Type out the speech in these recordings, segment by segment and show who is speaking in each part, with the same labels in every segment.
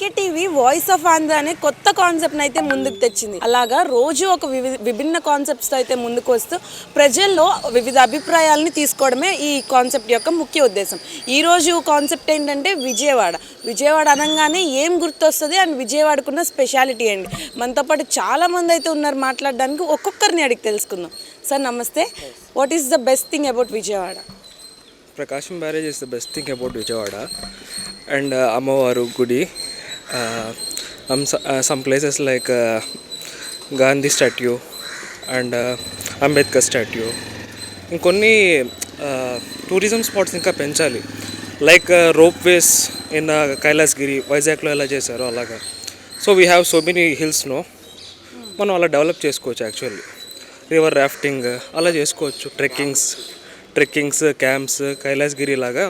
Speaker 1: AK TV voice of Andhra అనే కొత్త concept అయితే ముందుకు తెచ్చింది. అలాగా రోజు ఒక విభిన్న కాన్సెప్ట్స్తో అయితే ముందుకు వస్తూ ప్రజల్లో వివిధ అభిప్రాయాలని తీసుకోవడమే ఈ కాన్సెప్ట్ యొక్క ముఖ్య ఉద్దేశం. ఈ రోజు కాన్సెప్ట్ ఏంటంటే విజయవాడ. విజయవాడ అనగానే ఏం గుర్తొస్తుంది? అండ్ విజయవాడకున్న స్పెషాలిటీ అండి మనతో పాటు చాలా మంది అయితే ఉన్నారు మాట్లాడడానికి. ఒక్కొక్కరిని అడిగి తెలుసుకుందాం. సార్ నమస్తే. What is the best thing about Vijayawada?
Speaker 2: Prakasam barrage is the best thing about Vijayawada. And అమ్మవారు గుడి some places like Gandhi statue and Ambedkar statue ఇంకొన్ని uh, టూరిజం స్పాట్స్ ఇంకా పెంచాలి. Like rope ways in Kailasagiri వైజాగ్లో ఎలా చేశారో అలాగా. So we have so many హిల్స్నో మనం అలా డెవలప్ చేసుకోవచ్చు యాక్చువల్లీ రివర్ రాఫ్టింగ్ అలా చేసుకోవచ్చు. ట్రెక్కింగ్స్ ట్రెక్కింగ్స్ క్యాంప్స్ కైలాసగిరి లాగా.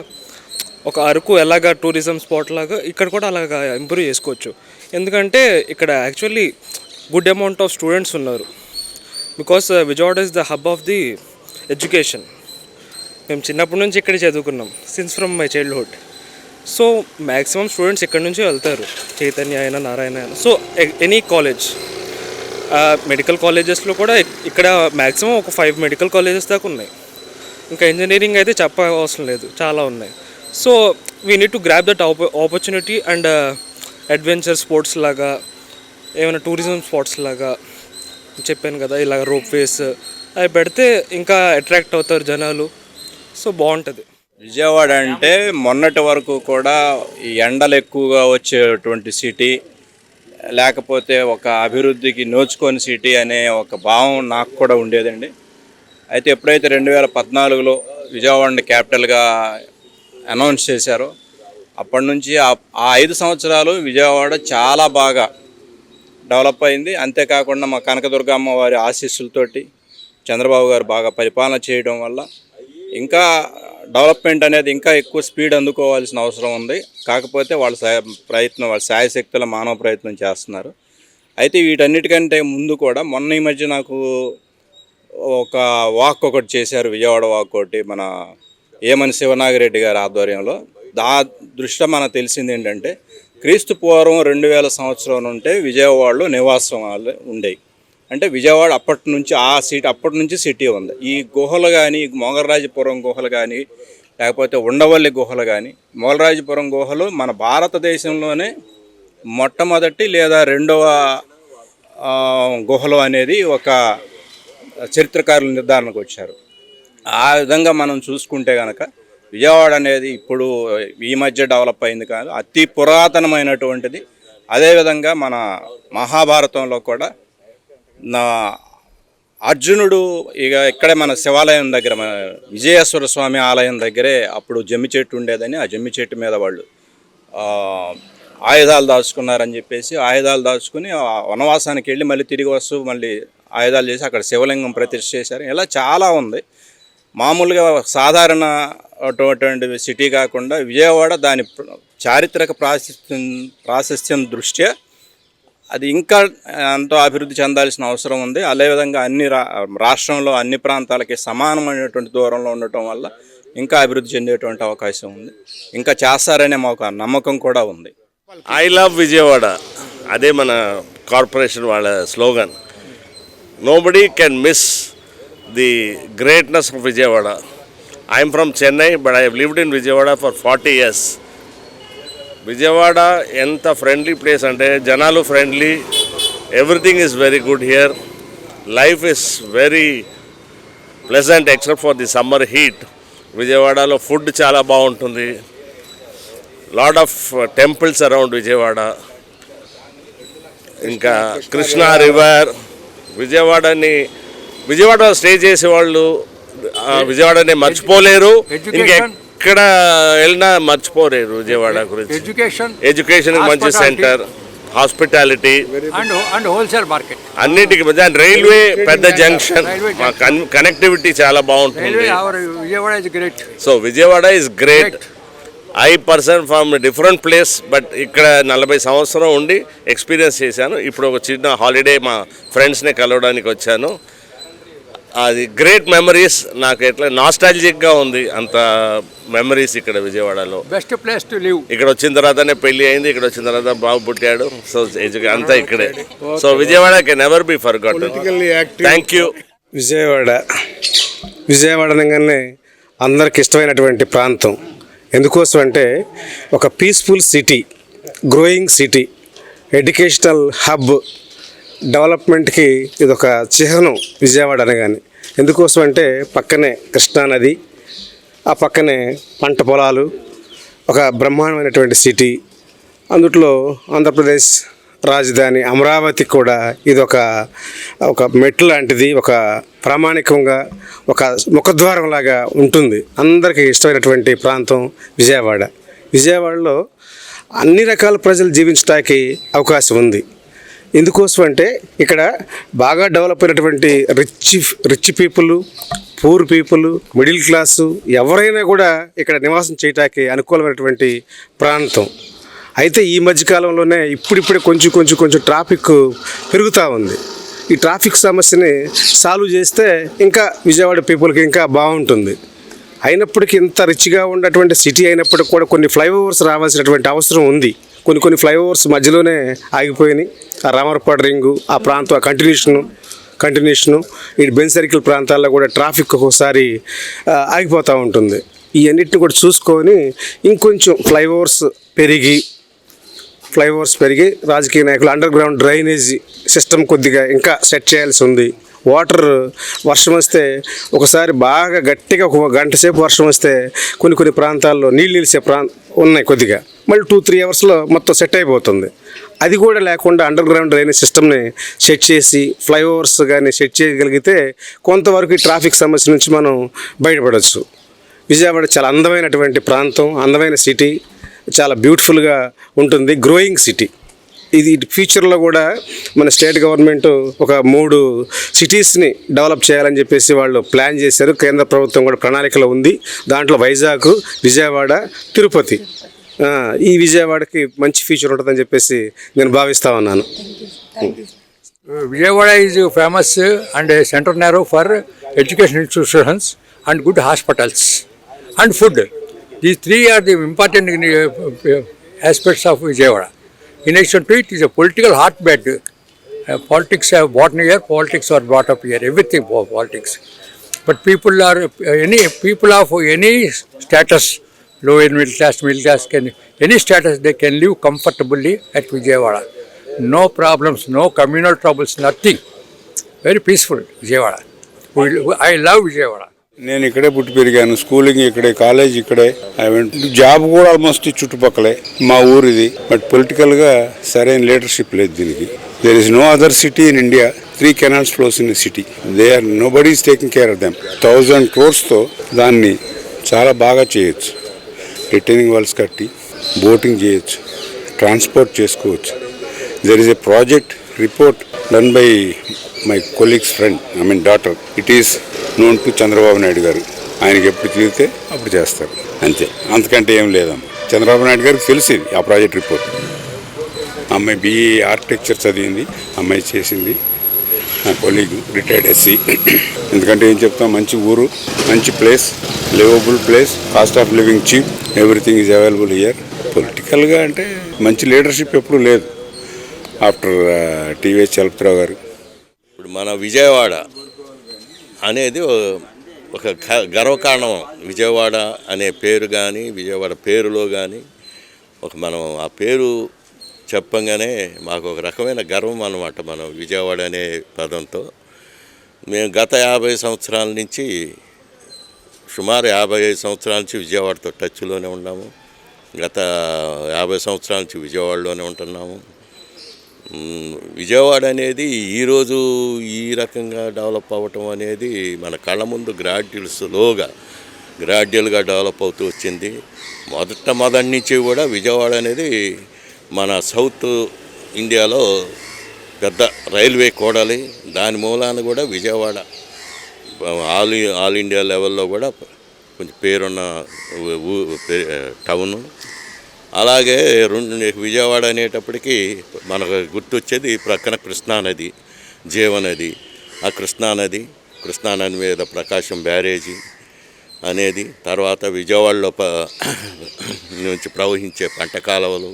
Speaker 2: ఒక అరకు ఎలాగా టూరిజం స్పాట్ లాగా ఇక్కడ కూడా అలాగా ఇంప్రూవ్ చేసుకోవచ్చు. ఎందుకంటే ఇక్కడ actually good amount of students ఉన్నారు. Because Vijayawada is the hub of the education మేము చిన్నప్పటి నుంచి ఇక్కడే చదువుకున్నాం since from my childhood so maximum students ఇక్కడ నుంచి వెళ్తారు చైతన్య అయినా నారాయణ అయినా. సో ఎనీ కాలేజ్ మెడికల్ కాలేజెస్లో కూడా ఇక్కడ మ్యాక్సిమం ఒక ఫైవ్ మెడికల్ కాలేజెస్ దాకా ఉన్నాయి. ఇంకా ఇంజనీరింగ్ అయితే చెప్ప అవసరం లేదు చాలా ఉన్నాయి. So we need to grab that opportunity and adventure sports లాగా ఏమైనా టూరిజం స్పాట్స్ లాగా చెప్పాను కదా ఇలాగ రోప్ వేస్ అవి పెడితే ఇంకా అట్రాక్ట్ అవుతారు జనాలు. సో బాగుంటుంది.
Speaker 3: విజయవాడ అంటే మొన్నటి వరకు కూడా ఈ ఎండలు ఎక్కువగా వచ్చేటువంటి సిటీ లేకపోతే ఒక అభివృద్ధికి నోచుకొని సిటీ అనే ఒక భావం నాకు కూడా ఉండేదండి. అయితే ఎప్పుడైతే రెండు వేల పద్నాలుగులో విజయవాడని క్యాపిటల్గా అనౌన్స్ చేశారు. అప్పటి నుంచి ఆ ఐదు సంవత్సరాలు విజయవాడ చాలా బాగా డెవలప్ అయింది. అంతేకాకుండా మా కనకదుర్గమ్మ వారి ఆశీస్సులతోటి చంద్రబాబు గారు బాగా పరిపాలన చేయడం వల్ల ఇంకా డెవలప్మెంట్ అనేది ఇంకా ఎక్కువ స్పీడ్ అందుకోవాల్సిన అవసరం ఉంది. కాకపోతే వాళ్ళ ప్రయత్నం వాళ్ళ శాయశక్తుల మానవ ప్రయత్నం చేస్తున్నారు. అయితే వీటన్నిటికంటే ముందు కూడా మొన్న ఈ మధ్య నాకు ఒక వాక్ ఒకటి చేశారు. విజయవాడ వాక్ ఒకటి మన ఏమని శివనాగిరెడ్డి గారి ఆధ్వర్యంలో? దా దృష్ట్యా మనకు తెలిసింది ఏంటంటే క్రీస్తు పూర్వం రెండు వేల సంవత్సరం నుంటే విజయవాడలో నివాసం ఉండేవి అంటే విజయవాడ అప్పటి నుంచి ఆ సిటీ అప్పటి నుంచి సిటీ ఉంది. ఈ గుహలు కానీ మొగలరాజపురం గుహలు కానీ లేకపోతే ఉండవల్లి గుహలు కానీ మొగలరాజపురం గుహలు మన భారతదేశంలోనే మొట్టమొదటి లేదా రెండవ గుహలు అనేది ఒక చరిత్రకారులు నిర్ధారణకు వచ్చారు. ఆ విధంగా మనం చూసుకుంటే కనుక విజయవాడ అనేది ఇప్పుడు ఈ మధ్య డెవలప్ అయింది కాదు అతి పురాతనమైనటువంటిది. అదేవిధంగా మన మహాభారతంలో కూడా నా అర్జునుడు ఇక ఇక్కడే మన శివాలయం దగ్గర మన విజయేశ్వర స్వామి ఆలయం దగ్గరే అప్పుడు జమ్మి చెట్టు ఉండేదని ఆ జమ్మి చెట్టు మీద వాళ్ళు ఆయుధాలు దాచుకున్నారని చెప్పేసి ఆయుధాలు దాచుకుని వనవాసానికి వెళ్ళి మళ్ళీ తిరిగి వస్తూ మళ్ళీ ఆయుధాలు చేసి అక్కడ శివలింగం ప్రతిష్ఠ చేశారు. ఇలా చాలా ఉంది. మామూలుగా సాధారణ అటువంటి సిటీ కాకుండా విజయవాడ దాని చారిత్రక ప్రాశస్త్యం ప్రాశస్త్యం దృష్ట్యా అది ఇంకా ఎంతో అభివృద్ధి చెందాల్సిన అవసరం ఉంది. అదేవిధంగా అన్ని రా రాష్ట్రంలో అన్ని ప్రాంతాలకి సమానమైనటువంటి దూరంలో ఉండటం వల్ల ఇంకా అభివృద్ధి చెందేటువంటి అవకాశం ఉంది. ఇంకా చేస్తారనే మాకు నమ్మకం కూడా ఉంది.
Speaker 4: ఐ లవ్ విజయవాడ అదే మన కార్పొరేషన్ వాళ్ళ slogan. Nobody can miss the greatness of Vijayawada. I'm from Chennai but I lived in Vijayawada for forty years Vijayawada ఎంత ఫ్రెండ్లీ ప్లేస్ అంటే జనాలు friendly everything is very good here life is very pleasant except for the summer heat విజయవాడలో food చాలా బాగుంటుంది. Lot of temples around Vijayawada ఇంకా Krishna river విజయవాడని Vijayawada stay చేసేవాళ్ళు ఆ, విజయవాడని మర్చిపోలేరు. ఇంకెక్కడ వెళ్ళినా మర్చిపోలేరు విజయవాడ గురించి.
Speaker 5: ఎడ్యుకేషన్
Speaker 4: ఎడ్యుకేషన్ మంచి. Centre. Hospitality.
Speaker 5: And and wholesale market
Speaker 4: అన్నిటికీ మధ్య రైల్వే పెద్ద జంక్షన్. కనెక్టివిటీ చాలా బాగుంటుంది. So Vijayawada is great I person from different place but ఇక్కడ నలభై సంవత్సరం ఉండి ఎక్స్పీరియన్స్ చేశాను. ఇప్పుడు ఒక చిన్న హాలిడే మా ఫ్రెండ్స్ని కలవడానికి వచ్చాను.
Speaker 6: అది గ్రేట్ మెమరీస్ నాకు ఎట్లా నాస్టాలజిక్గా ఉంది అంత మెమరీస్ ఇక్కడ విజయవాడలో.
Speaker 5: Best place to live.
Speaker 6: ఇక్కడ వచ్చిన తర్వాతనే పెళ్ళి అయింది ఇక్కడ వచ్చిన తర్వాత బాబు పుట్టాడు సో అంతా ఇక్కడే. So Vijayawada can never be forgot thank you
Speaker 7: Vijayawada. Vijayawada అనగానే అందరికి ఇష్టమైనటువంటి ప్రాంతం. ఎందుకోసం అంటే ఒక peaceful city growing city educational hub డెవలప్మెంట్కి ఇది ఒక చిహ్నం విజయవాడ అనగానే. ఎందుకోసం అంటే పక్కనే కృష్ణానది ఆ పక్కనే పంట పొలాలు ఒక బ్రహ్మాండమైనటువంటి సిటీ. అందుట్లో ఆంధ్రప్రదేశ్ రాజధాని అమరావతి కూడా ఇది ఒక ఒక మెట్లు లాంటిది ఒక ప్రామాణికంగా ఒక ముఖద్వారం లాగా ఉంటుంది. అందరికీ ఇష్టమైనటువంటి ప్రాంతం విజయవాడ. విజయవాడలో అన్ని రకాల ప్రజలు జీవించడానికి అవకాశం ఉంది. ఎందుకోసం అంటే ఇక్కడ బాగా డెవలప్ అయినటువంటి rich rich people poor people middle class ఎవరైనా కూడా ఇక్కడ నివాసం చేయటానికి అనుకూలమైనటువంటి ప్రాంతం. అయితే ఈ మధ్యకాలంలోనే ఇప్పుడిప్పుడే కొంచెం కొంచెం కొంచెం ట్రాఫిక్ పెరుగుతూ ఉంది. ఈ ట్రాఫిక్ సమస్యని సాల్వ్ చేస్తే ఇంకా విజయవాడ పీపుల్కి ఇంకా బాగుంటుంది. అయినప్పటికీ ఇంత రిచ్గా ఉన్నటువంటి సిటీ అయినప్పటికీ కూడా కొన్ని ఫ్లైఓవర్స్ రావాల్సినటువంటి అవసరం ఉంది. కొన్ని కొన్ని ఫ్లైఓవర్స్ మధ్యలోనే ఆగిపోయినాయి. ఆ రామర్పాడు రింగు ఆ ప్రాంతం ఆ కంటిన్యూషను కంటిన్యూషను ఈ బెన్ సర్కిల్ ప్రాంతాల్లో కూడా ట్రాఫిక్ ఒక్కోసారి ఆగిపోతూ ఉంటుంది. ఇవన్నిటిని కూడా చూసుకొని ఇంకొంచెం ఫ్లైఓవర్స్ పెరిగి ఫ్లైఓవర్స్ పెరిగి రాజకీయ నాయకులు అండర్ గ్రౌండ్ డ్రైనేజీ సిస్టమ్ కొద్దిగా ఇంకా సెట్ చేయాల్సి ఉంది. వాటర్ వర్షం వస్తే ఒకసారి బాగా గట్టిగా ఒక గంట సేపు వర్షం వస్తే కొన్ని కొన్ని ప్రాంతాల్లో నీళ్ళు నిలిచే ప్రాంత ఉన్నాయి కొద్దిగా. మళ్ళీ టూ త్రీ అవర్స్లో మొత్తం సెట్ అయిపోతుంది. అది కూడా లేకుండా అండర్ గ్రౌండ్ డ్రైనేజ్ సిస్టమ్ని సెట్ చేసి ఫ్లైఓవర్స్ కానీ సెట్ చేయగలిగితే కొంతవరకు ఈ ట్రాఫిక్ సమస్య నుంచి మనం బయటపడవచ్చు విజయవాడ చాలా అందమైనటువంటి ప్రాంతం అందమైన సిటీ చాలా బ్యూటిఫుల్గా ఉంటుంది గ్రోయింగ్ సిటీ ఇది ఫ్యూచర్లో కూడా మన స్టేట్ గవర్నమెంట్ ఒక మూడు సిటీస్ని డెవలప్ చేయాలని చెప్పేసి వాళ్ళు ప్లాన్ చేశారు. కేంద్ర ప్రభుత్వం కూడా ప్రణాళికలో ఉంది. దాంట్లో వైజాగ్ విజయవాడ తిరుపతి. ఈ విజయవాడకి మంచి ఫ్యూచర్ ఉంటుందని చెప్పేసి నేను భావిస్తా ఉన్నాను.
Speaker 5: Vijayawada is famous and centre narrow for education institutions and good hospitals and food ఈ three are the important aspects of Vijayawada in addition to it is a political hotbed politics are bottom here politics are bottom here everything politics but people are any people of any status low and middle class middle class can any status they can live comfortably at Vijayawada no problems no communal troubles nothing very peaceful Vijayawada I love Vijayawada
Speaker 8: నేను ఇక్కడే పుట్టి పెరిగాను schooling ఇక్కడే college ఇక్కడే. I mean job కూడా almost చుట్టుపక్కలే మా ఊరిది. బట్ పొలిటికల్గా సరైన లీడర్షిప్ లేదు దీనికి. There is no other city in India three canals flows in city they are nobody's taking care of them thousand క్రోర్స్తో దాన్ని చాలా బాగా చేయొచ్చు. రిటైనింగ్ వాల్స్ కట్టి బోటింగ్ చేయొచ్చు ట్రాన్స్పోర్ట్ చేసుకోవచ్చు. There is a project report done by my colleagues friend I mean daughter it is known to Chandrababu Naidu garu. ఆయనకి ఎప్పుడు తిరిగితే అప్పుడు చేస్తారు. అంతే. అంతకంటే ఏం లేదమ్మా. చంద్రబాబు నాయుడు గారికి తెలిసింది ఆ ప్రాజెక్ట్ రిపోర్ట్ అమ్మాయి బీఈ ఆర్కిటెక్చర్ చదివింది అమ్మాయి చేసింది. కొలీగ్ రిటైర్డ్ ఎస్సీ ఎందుకంటే ఏం చెప్తాం మంచి ఊరు మంచి place livable place cost of living cheap everything is available here పొలిటికల్గా అంటే మంచి లీడర్షిప్ ఎప్పుడూ లేదు ఆఫ్టర్ టీవీఎస్ చలపతిరావు గారు.
Speaker 6: ఇప్పుడు మన విజయవాడ అనేది ఒక గ- గర్వకారణం. విజయవాడ అనే పేరు కానీ విజయవాడ పేరులో కానీ ఒక మనం ఆ పేరు చెప్పంగానే మాకు ఒక రకమైన గర్వం అనమాట మనం విజయవాడ అనే పదంతో. మేము గత యాభై సంవత్సరాల నుంచి సుమారు యాభై ఐదు సంవత్సరాల నుంచి విజయవాడతో టచ్లోనే ఉన్నాము. గత యాభై సంవత్సరాల నుంచి విజయవాడలోనే ఉంటున్నాము. విజయవాడ అనేది ఈరోజు ఈ రకంగా డెవలప్ అవ్వటం అనేది మన కళ్ళ ముందు గ్రాడ్యువల్ స్లోగా గ్రాడ్యువల్గా డెవలప్ అవుతూ వచ్చింది. మొదట మొదటి నుంచి కూడా విజయవాడ అనేది మన సౌత్ ఇండియాలో పెద్ద రైల్వే కూడాలి దాని మూలాన కూడా విజయవాడ ఆల్ ఆల్ ఇండియా లెవెల్లో కూడా కొంచెం పేరున్న ఊ- పే- టౌను. అలాగే రెండు విజయవాడ అనేటప్పటికీ మనకు గుర్తొచ్చేది ప్రక్కన కృష్ణానది జీవనది ఆ కృష్ణానది కృష్ణానది మీద ప్రకాశం బ్యారేజీ అనేది తర్వాత విజయవాడలో నుంచి ప్రవహించే పంట కాలువలు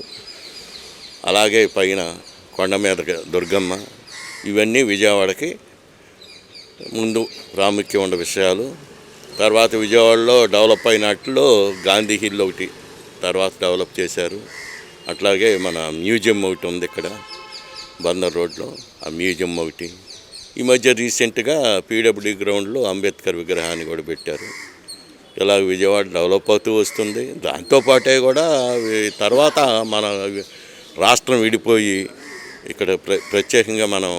Speaker 6: అలాగే పైన కొండ మీద దుర్గమ్మ ఇవన్నీ విజయవాడకి ముందు ప్రాముఖ్యం ఉన్న విషయాలు. తర్వాత విజయవాడలో డెవలప్ అయినట్లో గాంధీ హిల్ ఒకటి తర్వాత డెవలప్ చేశారు. అట్లాగే మన మ్యూజియం ఒకటి ఉంది ఇక్కడ బందర్ రోడ్లో ఆ మ్యూజియం ఒకటి. ఈ మధ్య రీసెంట్గా పీడబ్ల్యూ గ్రౌండ్లో అంబేద్కర్ విగ్రహాన్ని కూడా పెట్టారు. ఇలా విజయవాడ డెవలప్ అవుతూ వస్తుంది. దాంతోపాటే కూడా తర్వాత మన రాష్ట్రం విడిపోయి ఇక్కడ ప్ర ప్రత్యేకంగా మనం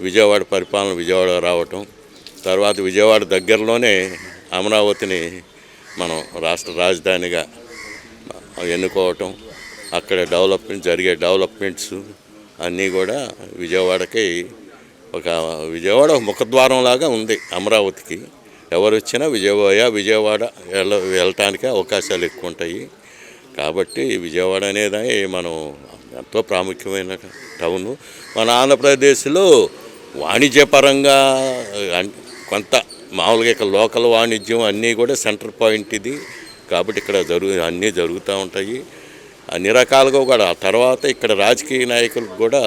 Speaker 6: విజయవాడ పరిపాలన విజయవాడ రావటం తర్వాత విజయవాడ దగ్గరలోనే అమరావతిని మనం రాష్ట్ర రాజధానిగా ఎన్నుకోవటం అక్కడ డెవలప్మెంట్ జరిగే డెవలప్మెంట్స్ అన్నీ కూడా విజయవాడకి ఒక విజయవాడ ముఖద్వారం లాగా ఉంది అమరావతికి. ఎవరు వచ్చినా విజయవాడ విజయవాడ వెళ్ళ వెళ్ళటానికి అవకాశాలు ఎక్కువ ఉంటాయి కాబట్టి విజయవాడ అనేది మనం ఎంతో ప్రాముఖ్యమైన టౌను. మన ఆంధ్రప్రదేశ్లో వాణిజ్యపరంగా కొంత మామూలుగా ఇక్కడ లోకల్ వాణిజ్యం అన్నీ కూడా సెంటర్ పాయింట్ ఇది. కాబట్టి ఇక్కడ జరుగు అన్నీ జరుగుతూ ఉంటాయి. అన్ని రకాలుగా కూడా ఆ తర్వాత ఇక్కడ రాజకీయ నాయకులకు కూడా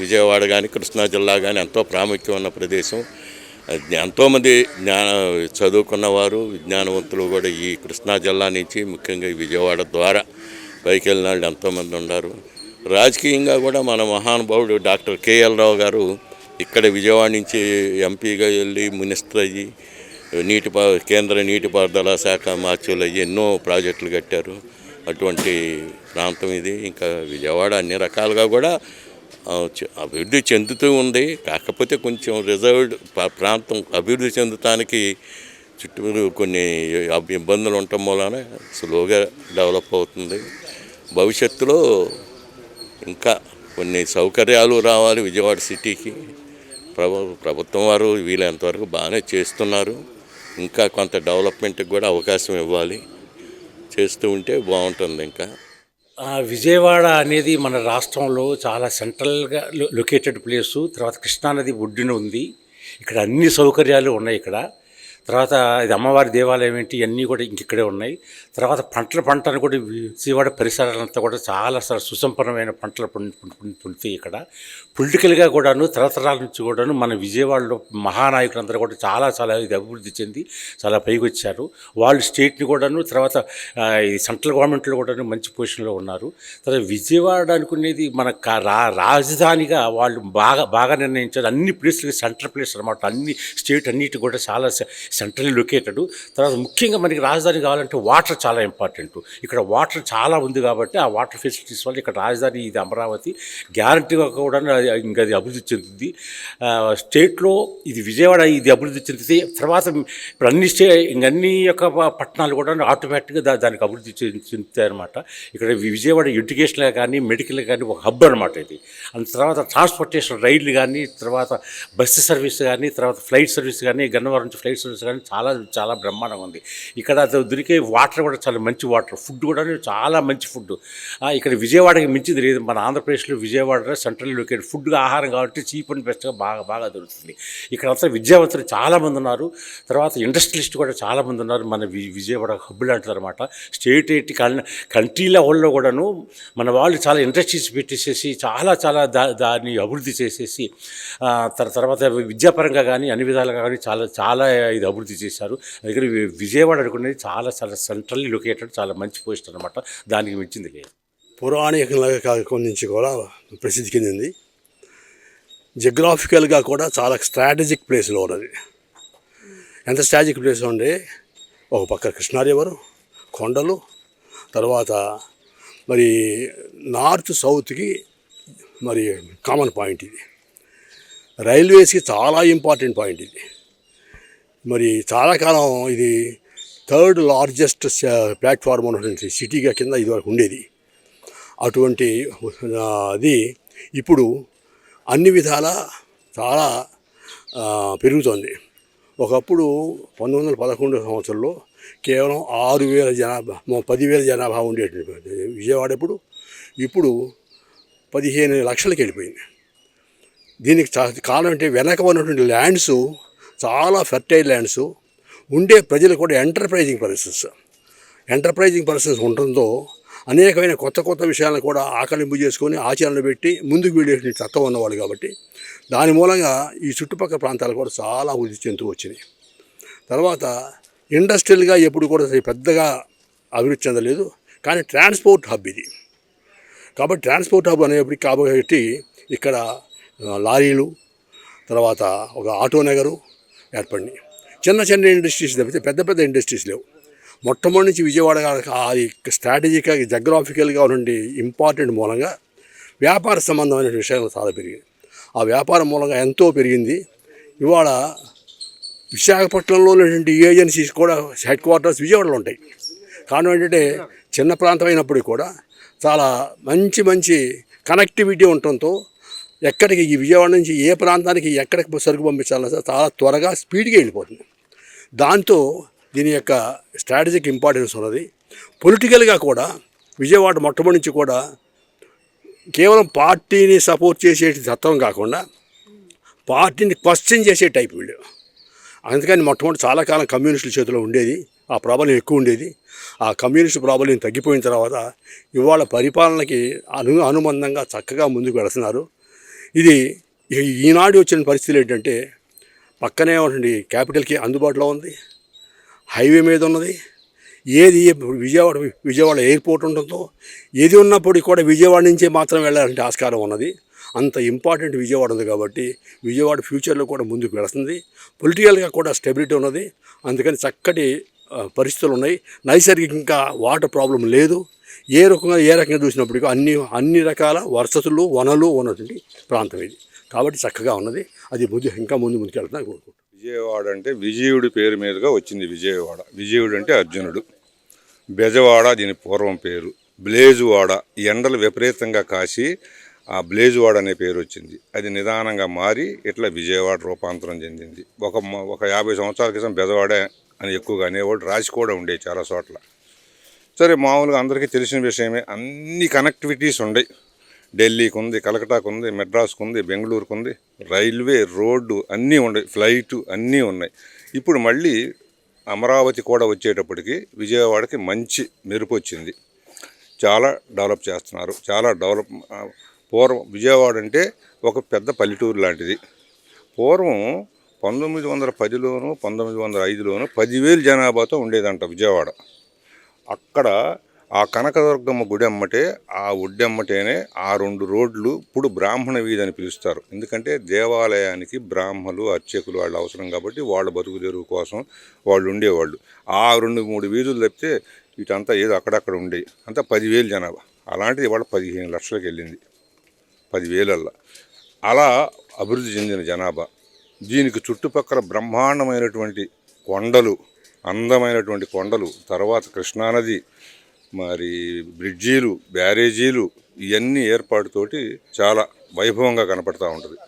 Speaker 6: విజయవాడ కానీ కృష్ణా జిల్లా కానీ ఎంతో ప్రాముఖ్యం ఉన్న ప్రదేశం. ఎంతోమంది జ్ఞాన చదువుకున్నవారు విజ్ఞానవంతులు కూడా ఈ కృష్ణా జిల్లా నుంచి ముఖ్యంగా ఈ విజయవాడ ద్వారా పైకి వెళ్ళిన వాళ్ళు ఎంతోమంది ఉన్నారు. రాజకీయంగా కూడా మన మహానుభావుడు డాక్టర్ కేఎల్ రావు గారు ఇక్కడ విజయవాడ నుంచి ఎంపీగా వెళ్ళి మినిస్టర్ అయ్యి నీటి కేంద్ర నీటిపారుదల శాఖ మార్చులు అయ్యి ఎన్నో ప్రాజెక్టులు కట్టారు. అటువంటి ప్రాంతం ఇది. ఇంకా విజయవాడ అన్ని రకాలుగా కూడా అభివృద్ధి చెందుతూ ఉంది. కాకపోతే కొంచెం రిజర్వ్డ్ ప్రాంతం అభివృద్ధి చెందుతానికి చుట్టూరు కొన్ని ఇబ్బందులు ఉండటం వలన స్లోగా డెవలప్ అవుతుంది. భవిష్యత్తులో ఇంకా కొన్ని సౌకర్యాలు రావాలి విజయవాడ సిటీకి. ప్రభు ప్రభుత్వం వారు వీలైనంతవరకు బాగానే చేస్తున్నారు. ఇంకా కొంత డెవలప్మెంట్కి కూడా అవకాశం ఇవ్వాలి. చేస్తూ ఉంటే బాగుంటుంది ఇంకా.
Speaker 9: విజయవాడ అనేది మన రాష్ట్రంలో చాలా సెంట్రల్గా లొకేటెడ్ ప్లేసు. తర్వాత కృష్ణానది ఒడ్డున ఉంది. ఇక్కడ అన్ని సౌకర్యాలు ఉన్నాయి ఇక్కడ. తర్వాత ఇది అమ్మవారి దేవాలయం ఏంటి ఇవన్నీ కూడా ఇంకిక్కడే ఉన్నాయి. తర్వాత పంటల పంటను కూడా విజయవాడ పరిసరాలంతా కూడా చాలా సుసంపన్నమైన పంటలు పండు పండుతాయి ఇక్కడ. పొలిటికల్గా కూడాను తరతరాల నుంచి కూడాను మన విజయవాడలో మహానాయకులందరూ కూడా చాలా చాలా ఇది అభివృద్ధి చెంది చాలా పైకి వచ్చారు వాళ్ళు స్టేట్ని కూడాను తర్వాత ఈ సెంట్రల్ గవర్నమెంట్లో కూడాను మంచి పొజిషన్లో ఉన్నారు. తర్వాత విజయవాడ అనుకునేది మన రా రాజధానిగా వాళ్ళు బాగా బాగా నిర్ణయించారు. అన్ని ప్లేస్లకి సెంట్రల్ ప్లేస్ అనమాట అన్ని స్టేట్ అన్నిటి కూడా చాలా సెంట్రల్ లొకేటెడ్. తర్వాత ముఖ్యంగా మనకి రాజధాని కావాలంటే వాటర్ చాలా ఇంపార్టెంట్. ఇక్కడ వాటర్ చాలా ఉంది కాబట్టి ఆ వాటర్ ఫెసిలిటీస్ వల్ల ఇక్కడ రాజధాని ఇది అమరావతి. గ్యారంటీగా కూడా అది- ఇంకా అది అభివృద్ధి చెందుతుంది. స్టేట్లో ఇది విజయవాడ ఇది అభివృద్ధి చెందితే తర్వాత ఇప్పుడు అన్ని స్టే ఇంకన్ని యొక్క పట్టణాలు కూడా ఆటోమేటిక్గా దానికి అభివృద్ధి చెంది- చెందుతాయి అనమాట ఇక్కడ విజయవాడ ఎడ్యుకేషన్ కానీ మెడికల్ కానీ ఒక హబ్ అనమాట ఇది. అంత తర్వాత ట్రాన్స్పోర్టేషన్ రైళ్ళు కానీ తర్వాత బస్సు సర్వీస్ కానీ తర్వాత ఫ్లైట్ సర్వీస్ కానీ గన్నవరం నుంచి ఫ్లైట్ సర్వీస్ కానీ చాలా చాలా బ్రహ్మాండంగా ఉంది. ఇక్కడ దొరికే వాటర్ కూడా చాలా మంచి వాటర్. ఫుడ్ కూడా చాలా మంచి ఫుడ్. ఇక్కడ విజయవాడకి మించి లేదు. మన ఆంధ్రప్రదేశ్లో విజయవాడలో సెంట్రల్ లొకేట్ ఫుడ్ ఆహారం కాబట్టి చీప్ అండ్ బెస్ట్గా బాగా బాగా దొరుకుతుంది. ఇక్కడ అంతా విద్యావంతులు చాలామంది ఉన్నారు. తర్వాత ఇండస్ట్రియలిస్ట్ కూడా చాలామంది ఉన్నారు. మన వి- విజయవాడ హబ్బులు అంటారు అనమాట స్టేట్ ఎయిట్ కంట్రీ లెవెల్లో కూడాను మన వాళ్ళు చాలా ఇండస్ట్రీస్ పెట్టేసేసి చాలా చాలా దా దాన్ని అభివృద్ధి చేసేసి తర్వాత విద్యాపరంగా కానీ అన్ని విధాలుగా కానీ చాలా చాలా ఇది అభివృద్ధి చేశారు. అందుకని విజయవాడ అనుకునేది చాలా చాలా సెంట్రల్లీ లొకేటెడ్ చాలా మంచి పోస్ట్ అనమాట దానికి మించింది లేదు.
Speaker 10: పురాణికంగా నుంచి కూడా ప్రసిద్ధి చెందింది. జగ్రాఫికల్గా కూడా చాలా స్ట్రాటజిక్ ప్లేస్లో ఉన్నది. ఎంత స్ట్రాటజిక్ ప్లేస్ ఉండే? ఒక పక్క కృష్ణారివరు కొండలు. తర్వాత మరి నార్త్ సౌత్కి మరి కామన్ పాయింట్ ఇది. రైల్వేస్కి చాలా ఇంపార్టెంట్ పాయింట్ ఇది. మరి చాలా కాలం ఇది థర్డ్ లార్జెస్ట్ ప్లాట్ఫామ్ ఉన్నటువంటి సిటీగా కింద ఇదివరకు ఉండేది. అటువంటి అది ఇప్పుడు అన్ని విధాల చాలా పెరుగుతోంది. ఒకప్పుడు పంతొమ్మిది వందల పదకొండు సంవత్సరంలో కేవలం ఆరు వేల జనాభా పదివేల జనాభా ఉండేటువంటి విజయవాడ ఇప్పుడు ఇప్పుడు పదిహేను లక్షలకి వెళ్ళిపోయింది. దీనికి కారణం అంటే వెనక ఉన్నటువంటి ల్యాండ్స్ చాలా ఫెర్టైల్ ల్యాండ్స్ ఉండే ప్రజలు కూడా ఎంటర్ప్రైజింగ్ పర్సన్స్ ఎంటర్ప్రైజింగ్ పర్సన్స్ ఉండడంతో అనేకమైన కొత్త కొత్త విషయాలను కూడా ఆకలింపు చేసుకొని ఆచరణలు పెట్టి ముందుకు వెళ్ళేసిన తత్వం ఉన్నవాళ్ళు కాబట్టి దాని మూలంగా ఈ చుట్టుపక్కల ప్రాంతాలు కూడా చాలా వృద్ధి చెందుతూ వచ్చినాయి. తర్వాత ఇండస్ట్రియల్గా ఎప్పుడు కూడా పెద్దగా అభివృద్ధి చెందలేదు కానీ ట్రాన్స్పోర్ట్ హబ్ ఇది. కాబట్టి ట్రాన్స్పోర్ట్ హబ్ అనేప్పటికి కాబట్టి ఇక్కడ లారీలు తర్వాత ఒక ఆటో నగరు ఏర్పడినాయి. చిన్న చిన్న ఇండస్ట్రీస్ తప్పితే పెద్ద పెద్ద ఇండస్ట్రీస్ లేవు. మొట్టమొదటి నుంచి విజయవాడ అది స్ట్రాటజిక్గా జగ్రాఫికల్గా ఉండే ఇంపార్టెంట్ మూలంగా వ్యాపార సంబంధమైన విషయాలు చాలా పెరిగాయి ఆ వ్యాపారం మూలంగా ఎంతో పెరిగింది. ఇవాళ విశాఖపట్నంలో ఉన్నటువంటి ఏజెన్సీస్ కూడా హెడ్ క్వార్టర్స్ విజయవాడలో ఉంటాయి. కారణం ఏంటంటే చిన్న ప్రాంతం అయినప్పటికీ కూడా చాలా మంచి మంచి కనెక్టివిటీ ఉండటంతో ఎక్కడికి ఈ విజయవాడ నుంచి ఏ ప్రాంతానికి ఎక్కడికి సరుకు పంపించాలన్నా సరే చాలా త్వరగా స్పీడ్గా వెళ్ళిపోతుంది. దాంతో దీని యొక్క స్ట్రాటజిక్ ఇంపార్టెన్స్ ఉన్నది. పొలిటికల్గా కూడా విజయవాడ మొట్టమొదటి నుంచి కూడా కేవలం పార్టీని సపోర్ట్ చేసే తత్వం కాకుండా పార్టీని క్వశ్చన్ చేసే టైప్ వీళ్ళు. అందుకని మొట్టమొదటి చాలా కాలం కమ్యూనిస్టుల చేతిలో ఉండేది. ఆ ప్రాబ్లం ఎక్కువ ఉండేది. ఆ కమ్యూనిస్ట్ ప్రాబ్లం తగ్గిపోయిన తర్వాత ఇవాళ పరిపాలనకి అను అనుబంధంగా చక్కగా ముందుకు వెళుతున్నారు. ఇది ఈనాడు వచ్చిన పరిస్థితులు ఏంటంటే పక్కనే ఉండండి క్యాపిటల్కి అందుబాటులో ఉంది హైవే మీద ఉన్నది. ఏది విజయవాడ విజయవాడ ఎయిర్పోర్ట్ ఉంటుందో ఏది ఉన్నప్పటికీ కూడా విజయవాడ నుంచే మాత్రం వెళ్ళాలంటే ఆస్కారం ఉన్నది. అంత ఇంపార్టెంట్ విజయవాడ ఉంది కాబట్టి విజయవాడ ఫ్యూచర్లో కూడా ముందుకు వెళుతుంది. పొలిటికల్గా కూడా స్టెబిలిటీ ఉన్నది. అందుకని చక్కటి పరిస్థితులు ఉన్నాయి. నైసర్గికంగా వాటర్ ప్రాబ్లం లేదు. ఏ రకంగా ఏ రకంగా చూసినప్పటికీ అన్ని అన్ని రకాల వసతులు వనలు ఉన్నటువంటి ప్రాంతం ఇది. కాబట్టి చక్కగా ఉన్నది. అది ముందు ఇంకా ముందు ముందుకెళ్తున్నా కోరుకుంటున్నాను.
Speaker 11: విజయవాడ అంటే విజయుడి పేరు మీదుగా వచ్చింది విజయవాడ. విజయుడు అంటే అర్జునుడు. బెజవాడ దీని పూర్వం పేరు. బ్లేజువాడ ఈ ఎండలు విపరీతంగా కాసి ఆ బ్లేజువాడ అనే పేరు వచ్చింది. అది నిదానంగా మారి ఇట్లా విజయవాడ రూపాంతరం చెందింది. ఒక ఒక యాభై సంవత్సరాల క్రితం బెజవాడే అని ఎక్కువగా అనేవాడు. రాసి కూడా ఉండేవి చాలా చోట్ల. సరే మామూలుగా అందరికీ తెలిసిన విషయమే. అన్ని కనెక్టివిటీస్ ఉన్నాయి ఢిల్లీకి ఉంది కలకటాకు ఉంది మెడ్రాస్కు ఉంది బెంగళూరుకు ఉంది రైల్వే రోడ్డు అన్నీ ఉన్నాయి ఫ్లైటు అన్నీ ఉన్నాయి. ఇప్పుడు మళ్ళీ అమరావతి కూడా వచ్చేటప్పటికి విజయవాడకి మంచి మెరుపు వచ్చింది. చాలా డెవలప్ చేస్తున్నారు. చాలా డెవలప్ పూర్వం విజయవాడ అంటే ఒక పెద్ద పల్లెటూరు లాంటిది. పూర్వం పంతొమ్మిది వందల పదిలోను పంతొమ్మిది వందల ఐదులోను పదివేలు జనాభాతో ఉండేదంట విజయవాడ. అక్కడ ఆ కనకదుర్గమ్మ గుడి అమ్మటే ఆ ఒడ్డమ్మటేనే ఆ రెండు రోడ్లు ఇప్పుడు బ్రాహ్మణ వీధి అని పిలుస్తారు. ఎందుకంటే దేవాలయానికి బ్రాహ్మలు అర్చకులు వాళ్ళు అవసరం కాబట్టి వాళ్ళ బతుకు తెరువు కోసం వాళ్ళు ఉండేవాళ్ళు. ఆ రెండు మూడు వీధులు తప్పితే వీటంతా ఏదో అక్కడక్కడ ఉండేవి. అంతా పదివేలు జనాభా. అలాంటిది ఇవాళ పదిహేను లక్షలకు వెళ్ళింది. పదివేలల్లా. అలా అభివృద్ధి చెందిన జనాభా. దీనికి చుట్టుపక్కల బ్రహ్మాండమైనటువంటి కొండలు అందమైనటువంటి కొండలు తర్వాత కృష్ణానది మరి బ్రిడ్జీలు బ్యారేజీలు ఇవన్నీ ఏర్పాటుతోటి చాలా వైభవంగా కనపడతా ఉంటుంది.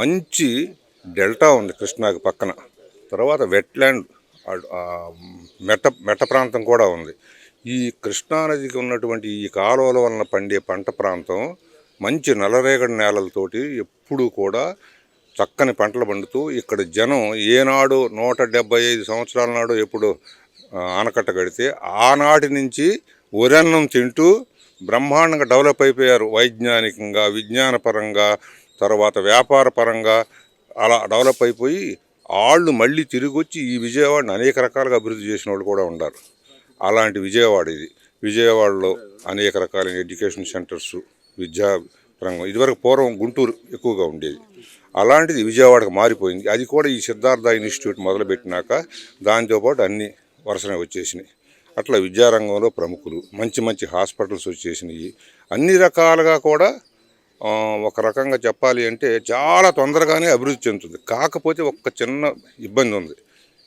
Speaker 11: మంచి డెల్టా ఉంది కృష్ణాకి పక్కన. తర్వాత వెట్లాండ్ మెట్ట మెట్ట ప్రాంతం కూడా ఉంది. ఈ కృష్ణానదికి ఉన్నటువంటి ఈ కాలువల వలన పండే పంట ప్రాంతం మంచి నల్లరేగడి నేలలతోటి ఎప్పుడూ కూడా చక్కని పంటలు పండుతూ ఇక్కడ జనం ఏనాడు నూట డెబ్బై ఐదు సంవత్సరాల నాడు ఎప్పుడు ఆనకట్ట కడితే ఆనాటి నుంచి ఉరన్నం తింటూ బ్రహ్మాండంగా డెవలప్ అయిపోయారు. వైజ్ఞానికంగా విజ్ఞానపరంగా తర్వాత వ్యాపార పరంగా అలా డెవలప్ అయిపోయి వాళ్ళు మళ్ళీ తిరిగి వచ్చి ఈ విజయవాడని అనేక రకాలుగా అభివృద్ధి చేసిన వాళ్ళు కూడా ఉన్నారు అలాంటి విజయవాడ ఇది. విజయవాడలో అనేక రకాలైన ఎడ్యుకేషన్ సెంటర్స్ విద్యా రంగం ఇదివరకు పూర్వం గుంటూరు ఎక్కువగా ఉండేది. అలాంటిది విజయవాడకు మారిపోయింది. అది కూడా ఈ సిద్ధార్థ ఇన్స్టిట్యూట్ మొదలుపెట్టినాక దాంతోపాటు అన్ని వరుసనే వచ్చేసినాయి. అట్లా విద్యారంగంలో ప్రముఖులు మంచి మంచి హాస్పిటల్స్ వచ్చేసినాయి. అన్ని రకాలుగా కూడా ఒక రకంగా చెప్పాలి అంటే చాలా తొందరగానే అభివృద్ధి చెందుతుంది. కాకపోతే ఒక్క చిన్న ఇబ్బంది ఉంది.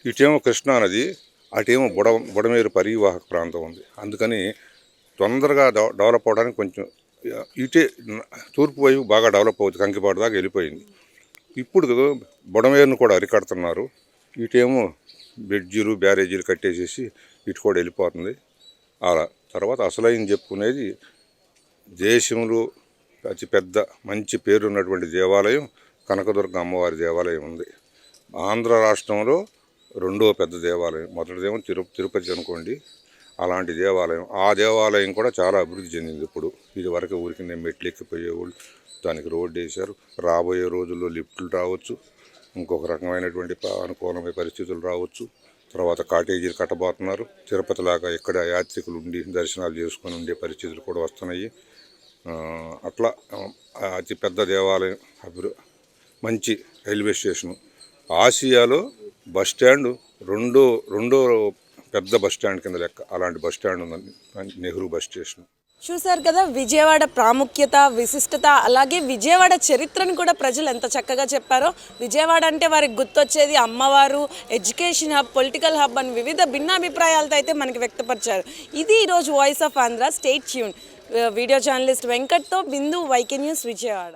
Speaker 11: ఇటేమో కృష్ణానది అటేమో బుడ బుడమేరు పరివాహక ప్రాంతం ఉంది. అందుకని తొందరగా డెవలప్ అవడానికి కొంచెం ఇటే తూర్పు వైపు బాగా డెవలప్ అవుతుంది. కంకిపాడు దాకా వెళ్ళిపోయింది. ఇప్పుడు బుడమేరును కూడా అరికడుతున్నారు. ఇటేమో బ్రిడ్జీలు బ్యారేజీలు కట్టేసేసి ఇటు కూడా వెళ్ళిపోతుంది. అలా తర్వాత అసలైన చెప్పుకునేది దేశంలో అతి పెద్ద మంచి పేరున్నటువంటి దేవాలయం కనకదుర్గ అమ్మవారి దేవాలయం ఉంది. ఆంధ్ర రాష్ట్రంలో రెండో పెద్ద దేవాలయం. మొదటిదేమో తిరు తిరుపతి అనుకోండి. అలాంటి దేవాలయం. ఆ దేవాలయం కూడా చాలా అభివృద్ధి చెందింది ఇప్పుడు. ఇది వరకు ఊరికి నేను మెట్లు ఎక్కిపోయేవాళ్ళు. దానికి రోడ్డు వేశారు. రాబోయే రోజుల్లో లిఫ్ట్లు రావచ్చు. ఇంకొక రకమైనటువంటి అనుకూలమైన పరిస్థితులు రావచ్చు. తర్వాత కాటేజీలు కట్టబోతున్నారు. తిరుపతిలాగా ఇక్కడ యాత్రికులు ఉండి దర్శనాలు చేసుకొని ఉండే పరిస్థితులు కూడా వస్తున్నాయి. అట్లా అతిపెద్ద అతి పెద్ద దేవాలయం అభివృ మంచి రైల్వే స్టేషను. ఆసియాలో బస్ స్టాండ్ రెండో రెండో పెద్ద బస్ స్టాండ్ కింద లెక్క. అలాంటి బస్ స్టాండ్ ఉందండి నెహ్రూ బస్ స్టేషన్.
Speaker 1: చూశారు కదా విజయవాడ ప్రాముఖ్యత విశిష్టత అలాగే విజయవాడ చరిత్రను కూడా ప్రజలు ఎంత చక్కగా చెప్పారో. విజయవాడ అంటే వారికి గుర్తొచ్చేది అమ్మవారు ఎడ్యుకేషన్ హబ్ పొలిటికల్ హబ్ అని వివిధ భిన్నాభిప్రాయాలతో అయితే మనకి వ్యక్తపరిచారు. ఇది ఈరోజు voice of Andhra state tune. Video journalist వెంకట్తో Bindu YK news Vijayawada.